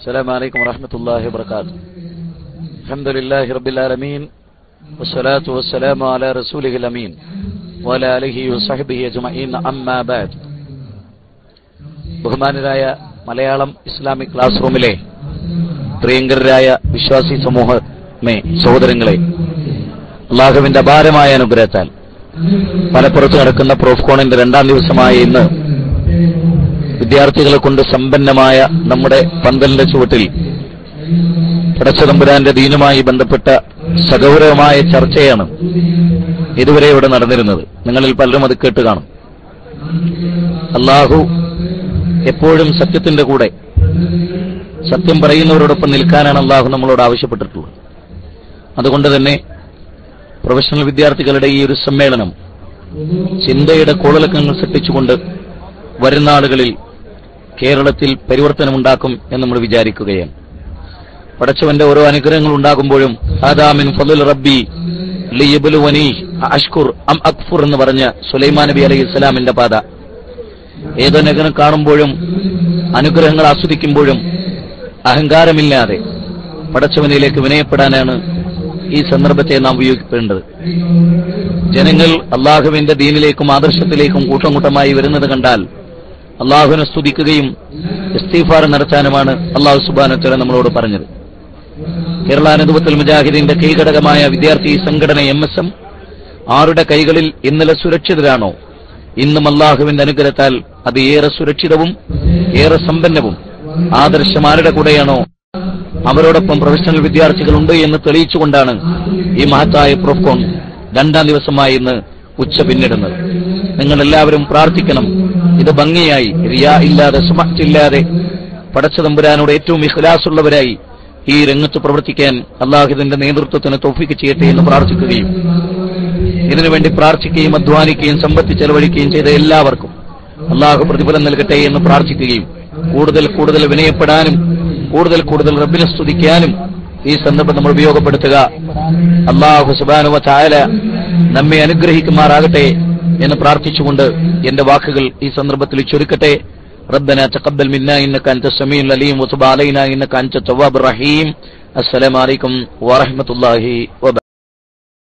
السلام عليكم ورحمة الله وبركاته الحمد لله رب العالمين والصلاة والسلام على رسوله الأمين وعلى آله وصحبه أجمعين أما بعد ബഹുമാനരായ Malayalam Islamic class റൂമിലെ പ്രിയങ്കരായ വിശ്വാസി സമൂഹമേ സഹോദരങ്ങളെ അള്ളാഹുവിന്റെ അപാരമായ അനുഗ്രഹത്താൽ മലപ്പുറത്ത് നടക്കുന്ന പ്രോഫ്കോണിന്റെ രണ്ടാം ദിവസമായ ഇന്ന് വിദ്യാർത്ഥികളെ കൊണ്ട് സമ്പന്നമായ നമ്മുടെ പന്തലിന്റെ ചുവട്ടിൽ പടച്ചതമ്പുരാന്റെ ദീനുമായി ബന്ധപ്പെട്ട സഗൗരവമായ ചർച്ചയാണ് ഇതുവരെ ഇവിടെ നടന്നിരുന്നത്. നിങ്ങളിൽ പലരും അത് കേട്ട് കാണും. അള്ളാഹു എപ്പോഴും സത്യത്തിന്റെ കൂടെ സത്യം പറയുന്നവരോടൊപ്പം നിൽക്കാനാണ് അള്ളാഹു നമ്മളോട് ആവശ്യപ്പെട്ടിട്ടുള്ളത്. അതുകൊണ്ട് തന്നെ പ്രൊഫഷണൽ വിദ്യാർത്ഥികളുടെ ഈ ഒരു സമ്മേളനം ചിന്തയുടെ കോളലക്കങ്ങൾ സൃഷ്ടിച്ചുകൊണ്ട് വരുന്ന ആളുകളിൽ കേരളത്തിൽ പരിവർത്തനമുണ്ടാക്കും എന്ന് നമ്മൾ വിചാരിക്കുകയാണ്. പടച്ചവന്റെ ഓരോ അനുഗ്രഹങ്ങൾ ഉണ്ടാകുമ്പോഴും ആദാമിൻ റബ്ബി ലിയബുലുവനി അഷ്കുർ അം അക്ഫുർ എന്ന് പറഞ്ഞ സുലൈമാൻ നബി അലൈഹി ഇസ്ലാമിന്റെ പാത. ഏതോ നഗരം കാണുമ്പോഴും അനുഗ്രഹങ്ങൾ ആസ്വദിക്കുമ്പോഴും അഹങ്കാരമില്ലാതെ പടച്ചവനിലേക്ക് വിനയപ്പെടാനാണ് ഈ സന്ദർഭത്തെ നാം ഉപയോഗിക്കേണ്ടത്. ജനങ്ങൾ അള്ളാഹുവിന്റെ ദീനിലേക്കും ആദർശത്തിലേക്കും കൂട്ടം കൂട്ടമായി വരുന്നത് കണ്ടാൽ അള്ളാഹുവിനെ സ്തുതിക്കുകയും ഇസ്തീഫാർ നടത്താനുമാണ് അള്ളാഹു സുബാനത്തല നമ്മളോട് പറഞ്ഞത്. കേരള അനുഭവത്തിൽ മുജാഹിദീന്റെ കൈഘടകമായ വിദ്യാർത്ഥി സംഘടന എം എസ് എം ആരുടെ കൈകളിൽ ഇന്നലെ സുരക്ഷിതരാണോ? ഇന്നും അള്ളാഹുവിന്റെ അനുഗ്രഹത്താൽ അത് ഏറെ സുരക്ഷിതവും ഏറെ സമ്പന്നവും. ആദർശം ആരുടെ കൂടെയാണോ? അവരോടൊപ്പം പ്രൊഫഷണൽ വിദ്യാർത്ഥികളുണ്ട് എന്ന് തെളിയിച്ചുകൊണ്ടാണ് ഈ മഹത്തായ പ്രൊഫോൺ രണ്ടാം ദിവസമായി ഇന്ന് ഉച്ച പിന്നിടുന്നത്. നിങ്ങൾ എല്ലാവരും പ്രാർത്ഥിക്കണം. ഇത് ഭംഗിയായി. റിയാ ഇല്ലാതെ സുമറ്റില്ലാതെ പടച്ചതമ്പുരാനോട് ഏറ്റവും ഇഖ്ലാസുള്ളവരായി ഈ രംഗത്ത് പ്രവർത്തിക്കാൻ അള്ളാഹിദിന്റെ നേതൃത്വത്തിന് തോഫിക്ക് ചെയ്യട്ടെ എന്ന് പ്രാർത്ഥിക്കുകയും ഇതിനുവേണ്ടി പ്രാർത്ഥിക്കുകയും അധ്വാനിക്കുകയും സമ്പത്തി ചെലവഴിക്കുകയും ചെയ്ത എല്ലാവർക്കും അള്ളാഹു പ്രതിഫലം നൽകട്ടെ എന്ന് പ്രാർത്ഥിക്കുകയും കൂടുതൽ കൂടുതൽ വിനയപ്പെടാനും കൂടുതൽ കൂടുതൽ റബ്ബിനെ സ്തുതിക്കാനും ഈ സന്ദർഭം നമ്മൾ ഉപയോഗപ്പെടുത്തുക. അള്ളാഹു സുബാനുവ ചായല നമ്മെ അനുഗ്രഹിക്കുമാറാകട്ടെ. എന്ന് പ്രാർത്ഥിച്ചുകൊണ്ട് എന്റെ വാക്കുകൾ ഈ സന്ദർഭത്തിൽ ചുരുക്കട്ടെ ربنا تقبل منا انك انت السميع العليم وتب علينا انك انت التواب الرحيم السلام عليكم ورحمه الله وبركاته